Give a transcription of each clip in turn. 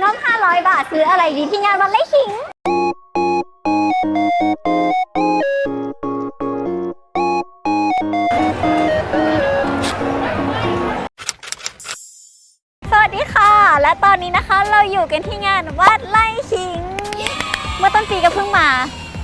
น้อง500 บาทซื้ออะไรดีที่งานวันไล่ขิง สวัสดีค่ะ และตอนนี้นะคะเราอยู่กันที่งานวัดไล่ขิง เมื่อต้นปีก็เพิ่งมา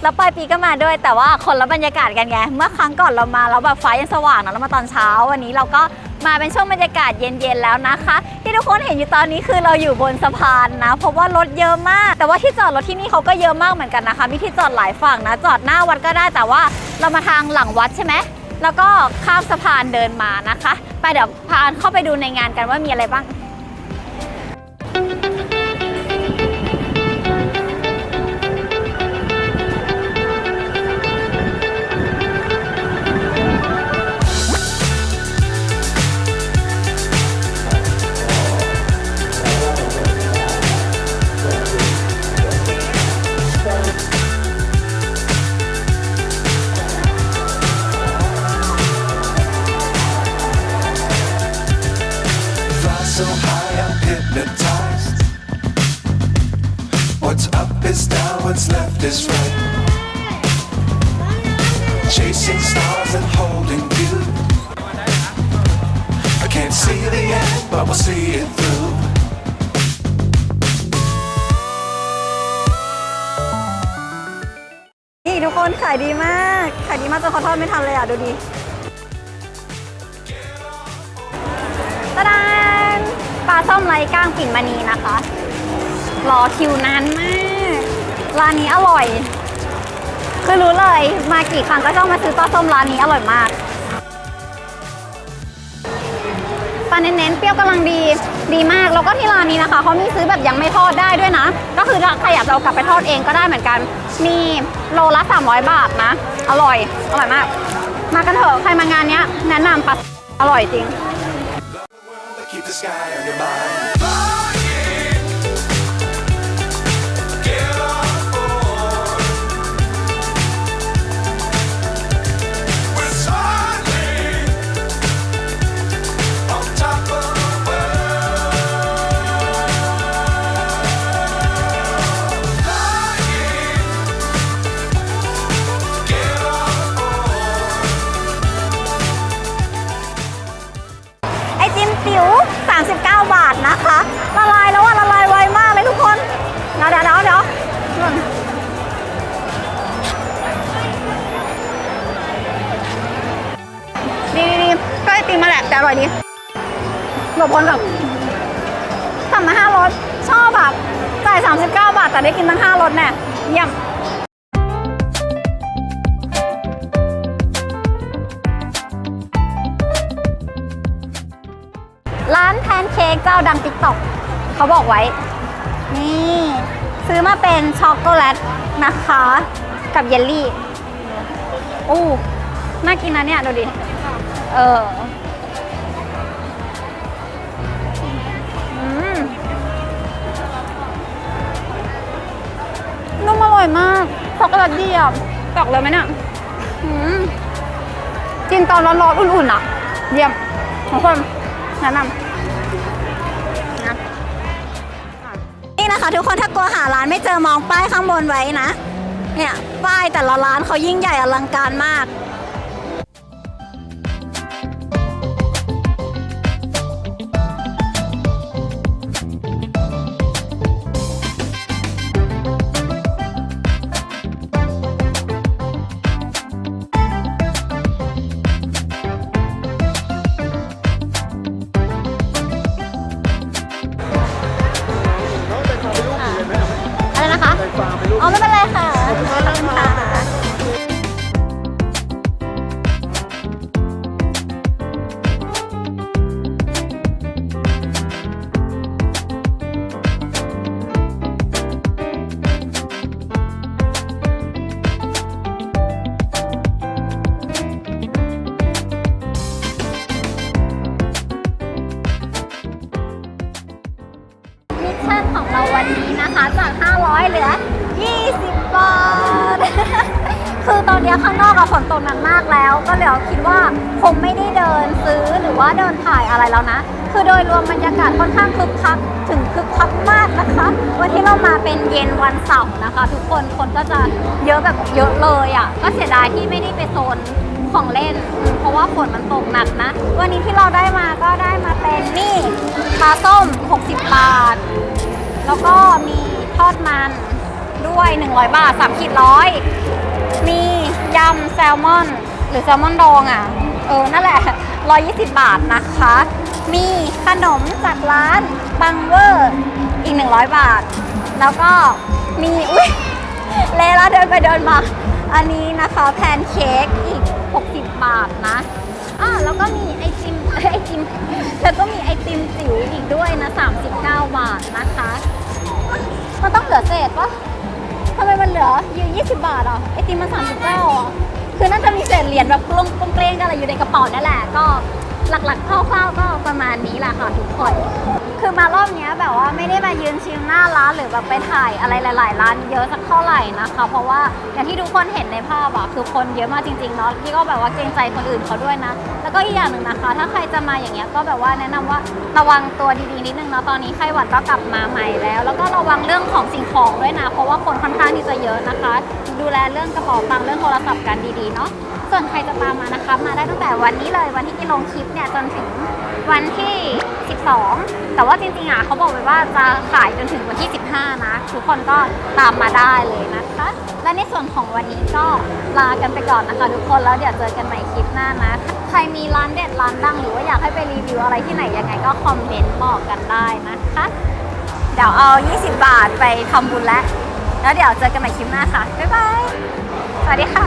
แล้วปลายปีก็มาด้วยแต่ว่าคนละบรรยากาศกันไง เมื่อครั้งก่อนเรามาแล้วแบบฟ้ายังสว่างเนะแล้วมาตอนเช้า วันนี้เราก็ มาเป็นช่วงบรรยากาศเย็นๆแล้วนะคะ ที่ทุกคนเห็นอยู่ตอนนี้คือเราอยู่บนสะพานนะ เพราะว่ารถเยอะมาก แต่ว่าที่จอดรถที่นี่เขาก็เยอะมากเหมือนกันนะคะ มีที่จอดหลายฝั่งนะ จอดหน้าวัดก็ได้แต่ว่าเรามาทางหลังวัดใช่ไหมแล้วก็ข้ามสะพานเดินมานะคะ ไปเดี๋ยวพาเข้าไปดูในงานกันว่ามีอะไรบ้าง is right. Chasing stars and holding you. I can't see the end, but we'll see it through. นี่ทุกคนขายดีมาก ขายดีมากจนเขาทอดไม่ทันเลยอะ ดูดิตะดานปลาส้มไร้ก้างปิ่นมณีนะคะ รอคิวนานมาก ร้านนี้อร่อย คือรู้เลย มากี่ครั้งก็ต้องมาซื้อปลาส้มร้านนี้อร่อยมากปลาเน้นๆเปรี้ยวกำลังดีดีมาก แล้วก็ที่ร้านนี้นะคะเขามีซื้อแบบยังไม่ทอดได้ด้วยนะ ก็คือใครอยากจะเอากลับไปทอดเองก็ได้เหมือนกัน มีโลละ 300 บาทนะ อร่อย อร่อยมาก มากันเถอะใครมางานเนี้ยแนะนำปลาอร่อยจริง แต่อร่อยดีหลบพ้นกับสั่งมาห้ารสชอบแบบจ่าย39 บาท แต่ได้กินตั้ง5รสแน่เยี่ยมร้านแพนเค้กเจ้าดังติ๊กต็อกเขาบอกไว้ นี่ ซื้อมาเป็นช็อกโกแลตนะคะ กับเยลลี่ โอ้ น่ากินนะเนี่ย ดูดิ เออ ช็อกโกแลตดีอะตอกเลยไหมเนี่ยอืมกินตอนร้อนๆอุ่นๆอะ เยี่ยมทุกคนแนะนำนะนี่นะคะทุกคนถ้ากลัวหาร้านไม่เจอมองป้ายข้างบนไว้นะ เนี่ย ป้ายแต่ละร้านเขายิ่งใหญ่อลังการมาก อนเนี้ยข้างนอกอะฝนตกหนักมากแล้ว ก็เลยคิดว่าคงไม่ได้เดินซื้อหรือว่าเดินถ่ายอะไรแล้วนะ คือโดยรวมบรรยากาศค่อนข้างคึกคักถึงคึกคักมากนะคะ วันที่เรามาเป็นเย็นวันเสาร์นะคะ ทุกคนคนก็จะเยอะแบบเยอะเลยอะ่ะ ก็เสียดายที่ไม่ได้ไปโซนของเล่น เพราะว่าฝนมันตกหนักนะ วันนี้ที่เราได้มาก็ได้มาเป็นนี่ปลาส้ม 60 บาท แล้วก็มีทอดมันด้วย 100 บาท3ขีดร้อยมี ยำแซลมอน หรือแซลมอนดองอะ เออ นั่นแหละ 120 บาทนะคะ มีขนมจากร้านบังเวอร์อีก 100 บาท แล้วก็มีอุ้ยเลล้วเดินไปเดินมา อันนี้นะคะแพนเค้กอีก 60 บาทนะอ่าแล้วก็มีไอติมไอติมแล้วก็มีไอติมจิ๋วอีกด้วยนะ 39 บาทนะคะ มันต้องเหลือเศษปะ เหลืออยู่20 บาทอะไอติมมัน39อะคือน่าจะมีเศษเหรียญแบบกลงกลงเกล้งอะไรอยู่ในกระเป๋านั่นแหละก็ หลักๆคร่าวๆก็ประมาณนี้แหละค่ะทุกคน คือมารอบเนี้ยแบบว่าไม่ได้มายืนชิมหน้าร้านหรือแบบไปถ่ายอะไรหลาย ๆ ร้านเยอะสักเท่าไหร่นะคะ เพราะว่าอย่างที่ทุกคนเห็นในภาพอะคือคนเยอะมากจริงๆเนาะที่ก็แบบว่าเกรงใจคนอื่นเขาด้วยนะ แล้วก็อีกอย่างหนึ่งนะคะ ถ้าใครจะมาอย่างเงี้ยก็แบบว่าแนะนำว่าระวังตัวดีๆนิดนึงเนาะตอนนี้ไข้หวัดก็กลับมาใหม่แล้ว แล้วก็ระวังเรื่องของสิ่งของด้วยนะ เพราะว่าคนค่อนข้างที่จะเยอะนะคะ ดูแลเรื่องกระเป๋าตังค์เรื่องโทรศัพท์กันดีๆเนาะ ส่วนใครจะตามมานะคะ มาได้ตั้งแต่วันนี้เลยวันที่กินลงคลิปเนี่ยจนถึงวันที่ 12 แต่ว่าจริงๆอะเขาบอกไว้ว่าจะขายจนถึงวันที่ 15 นะ ทุกคนก็ตามมาได้เลยนะคะ และในส่วนของวันนี้ก็ลากันไปก่อนนะคะ ทุกคนแล้วเดี๋ยวเจอกันใหม่คลิปหน้านะใครมีร้านเด็ดร้านดังหรือว่าอยากให้ไปรีวิวอะไรที่ไหนยังไงก็คอมเมนต์บอกกันได้นะคะเดี๋ยวเอา 20 บาทไปทำบุญแล้วแล้วเดี๋ยวเจอกันใหม่คลิปหน้าค่ะบ๊ายบายสวัสดีค่ะ